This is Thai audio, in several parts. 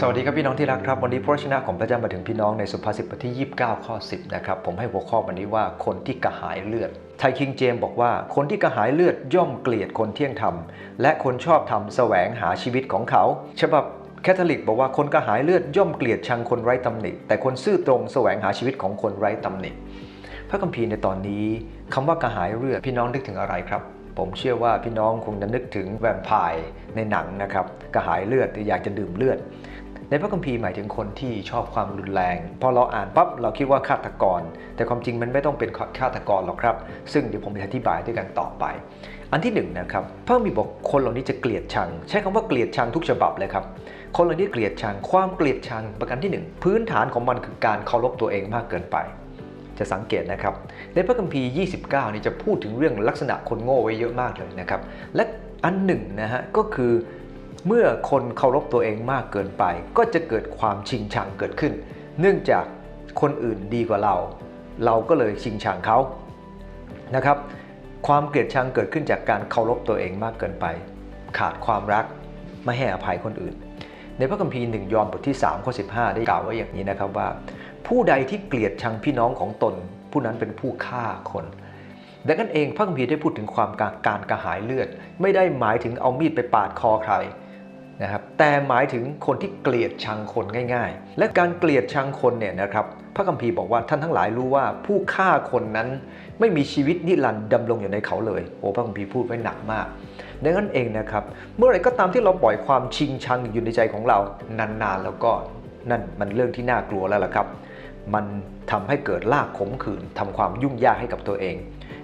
สวัสดีครับพี่น้องที่รักครับ วันนี้พระชนะของพระเจ้ามาถึงพี่น้องในสุภาษิตบทที่ 29 ข้อ 10 นะครับ ผมให้หัวข้อวันนี้ว่าคนที่กระหายเลือดไทคิงเจมส์บอกว่าคนที่กระหายเลือดย่อมเกลียดคนเที่ยงธรรม และคนชอบธรรมแสวงหาชีวิตของเขา ฉบับแคทอลิกบอกว่าคนกระหายเลือดย่อมเกลียดชังคนไร้ตำหนิแต่คนซื่อตรงแสวงหาชีวิตของคนไร้ตำหนิพระคัมภีร์ในตอนนี้คำว่ากระหายเลือดพี่น้องนึกถึงอะไรครับผมเชื่อว่าพี่น้องคงจะนึกถึงแวมไพร์ในหนังนะครับกระหายเลือดหรืออยากจะดื่มเลือด ในพระคัมภีร์หมายถึงคนที่ชอบความรุนแรง พอเราอ่านปั๊บเราคิดว่าฆาตกร แต่ความจริงมันไม่ต้องเป็นฆาตกรหรอกครับ ซึ่งเดี๋ยวผมจะอธิบายด้วยกันต่อไป อันที่หนึ่งนะครับพระมีบอกคนเหล่านี้จะเกลียดชัง ใช้คำว่าเกลียดชังทุกฉบับเลยครับคนเหล่านี้เกลียดชังความเกลียดชังประการที่หนึ่งพื้นฐานของมันคือการเคารพตัวเองมากเกินไปจะสังเกตนะครับในพระคัมภีร์ 29 นี่จะพูดถึงเรื่องลักษณะคนโง่ไว้เยอะมากเลยนะครับ และอันหนึ่งนะฮะก็คือ เมื่อคนเคารพตัวเองมากเกินไป ก็จะเกิดความชิงชังเกิดขึ้น เนื่องจากคนอื่นดีกว่าเรา เราก็เลยชิงชังเขานะครับ ความเกลียดชังเกิดขึ้นจากการเคารพตัวเองมากเกินไป ขาดความรักไม่ให้อภัยคนอื่น ในพระคัมภีร์หนึ่งยอห์นบทที่3ข้อ15 ได้กล่าวไว้อย่างนี้นะครับว่า ผู้ใดที่เกลียดชังพี่น้องของตน ผู้นั้นเป็นผู้ฆ่าคนดังนั้นเองพระคัมภีร์ได้พูดถึงความการการกระหายเลือด ไม่ได้หมายถึงเอามีดไปปาดคอใคร นะครับแต่หมายถึงคนที่เกลียดชังคนง่าย ๆ และการเกลียดชังคนเนี่ยนะครับพระคัมภีร์บอกว่าท่านทั้งหลายรู้ว่าผู้ฆ่าคนนั้นไม่มีชีวิตนิรันดร์ดำรงอยู่ในเขาเลยโอ้พระคัมภีร์พูดไว้หนักมากดังนั้นเองนะครับเมื่อไรก็ตามที่เราปล่อยความชิงชังอยู่ในใจของเรานานๆแล้วก็นั่นมันเรื่องที่น่ากลัวแล้วล่ะครับ มันทำให้เกิดลากขมขื่นทำความยุ่งยากให้กับตัวเอง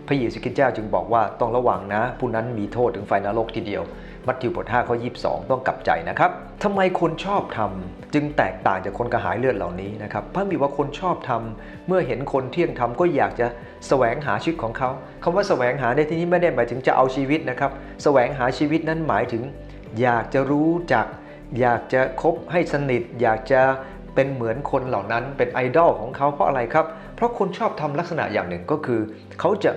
พระเยซูคริสต์เจ้าจึงบอกว่าต้องระวังนะ ผู้นั้นมีโทษถึงไฟนรกทีเดียว มัทธิวบท5ข้อ22 ต้องกลับใจนะครับทำไมคนชอบทำจึงแตกต่างจากคนกระหายเลือดเหล่านี้นะครับพระมีว่าคนชอบทำเมื่อเห็นคนเที่ยงธรรมก็อยากจะแสวงหาชีวิตของเขาคำว่าแสวงหาในที่นี้ไม่ได้หมายถึงจะเอาชีวิตนะครับแสวงหาชีวิตนั้นหมายถึง อยากจะรู้จัก อยากจะคบให้สนิท อยากจะเป็นเหมือนคนเหล่านั้นเป็นไอดอลของเขาเพราะอะไรครับ เพราะคนชอบทำลักษณะอย่างหนึ่งก็คือ เขาจะ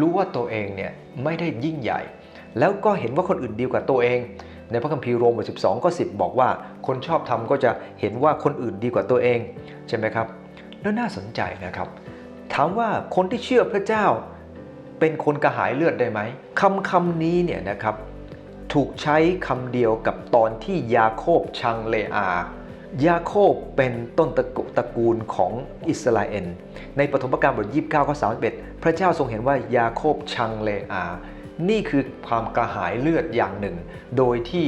รู้ว่าตัวเองเนี่ยไม่ได้ยิ่งใหญ่ แล้วก็เห็นว่าคนอื่นดีกว่าตัวเอง ในพระคัมภีร์โรมบท12 ก็ 10 บอกว่า คนชอบทำก็จะเห็นว่าคนอื่นดีกว่าตัวเองใช่ไหมครับแล้วน่าสนใจนะครับ ถามว่าคนที่เชื่อพระเจ้าเป็นคนกระหายเลือดได้ไหมคำคำนี้เนี่ยนะครับถูกใช้คำเดียวกับตอนที่ยาโคบชังเลอา ยาโคบเป็นต้นตระกูตระกูลของอิสราเอลในปฐมกาลบท29ข้อ31 พระเจ้าทรงเห็นว่ายาโคบชังเลอา นี่คือความกระหายเลือดอย่างหนึ่ง โดยที่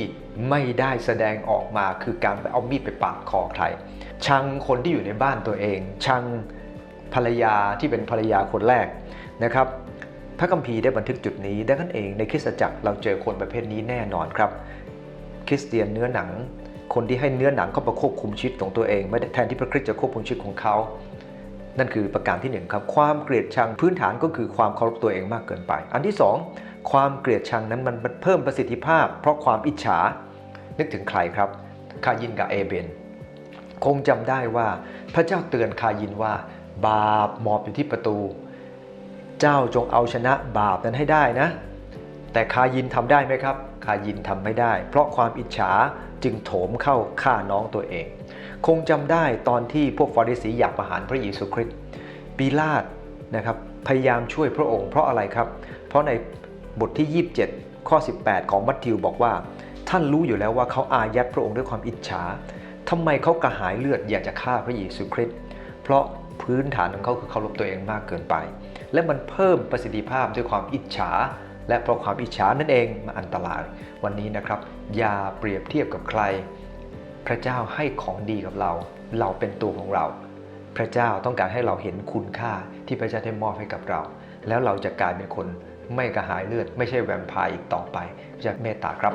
ไม่ได้แสดงออกมาคือการไปเอามีดไปปาดคอใคร ชังคนที่อยู่ในบ้านตัวเอง ชังภรรยาที่เป็นภรรยาคนแรกนะครับ พระคัมภีร์ได้บันทึกจุดนี้ดังนั้นเองในคริสตจักรเราเจอคนประเภทนี้แน่นอนครับ คริสเตียนเนื้อหนัง คนที่ให้เนื้อหนังเข้ามาควบคุมชีวิตของตัวเอง ไม่แทนที่พระคริสต์จะควบคุมชีวิตของเขา นั่นคือประการที่หนึ่งครับ ความเกลียดชังพื้นฐานก็คือความเคารพตัวเองมากเกินไป อันที่สองความเกลียดชังนั้นมันเพิ่มประสิทธิภาพ เพราะความอิจฉา นึกถึงใครครับ คายินกับเอเบน คงจำได้ว่าพระเจ้าเตือนคายินว่า บาปหมอบอยู่ที่ประตู เจ้าจงเอาชนะบาปนั้นให้ได้นะ แต่คายินทำได้ไหมครับ คายินทำไม่ได้ เพราะความอิจฉาจึงโถมเข้าฆ่าน้องตัวเอง คงจำได้ตอนที่พวกฟาริสีอยากประหารพระเยซูคริสต์ปีลาตนะครับพยายามช่วยพระองค์เพราะอะไรครับ เพราะในบทที่ 27 ข้อ 18 ของมัทธิวบอกว่า ท่านรู้อยู่แล้วว่าเขาอายัดพระองค์ด้วยความอิจฉาทำไมเขากระหายเลือดอยากจะฆ่าพระเยซูคริสต์เพราะพื้นฐานของเขาคือเคารพตัวเองมากเกินไป และมันเพิ่มประสิทธิภาพด้วยความอิจฉา และเพราะความอิจฉานั่นเองมันอันตราย วันนี้นะครับ อย่าเปรียบเทียบกับใคร พระเจ้าให้ของดีกับเรา เราเป็นตัวของเรา พระเจ้าต้องการให้เราเห็นคุณค่าที่พระเจ้าได้มอบให้กับเรา แล้วเราจะกลายเป็นคนไม่กระหายเลือด ไม่ใช่แวมไพร์อีกต่อไปพระเจ้าเมตตาครับ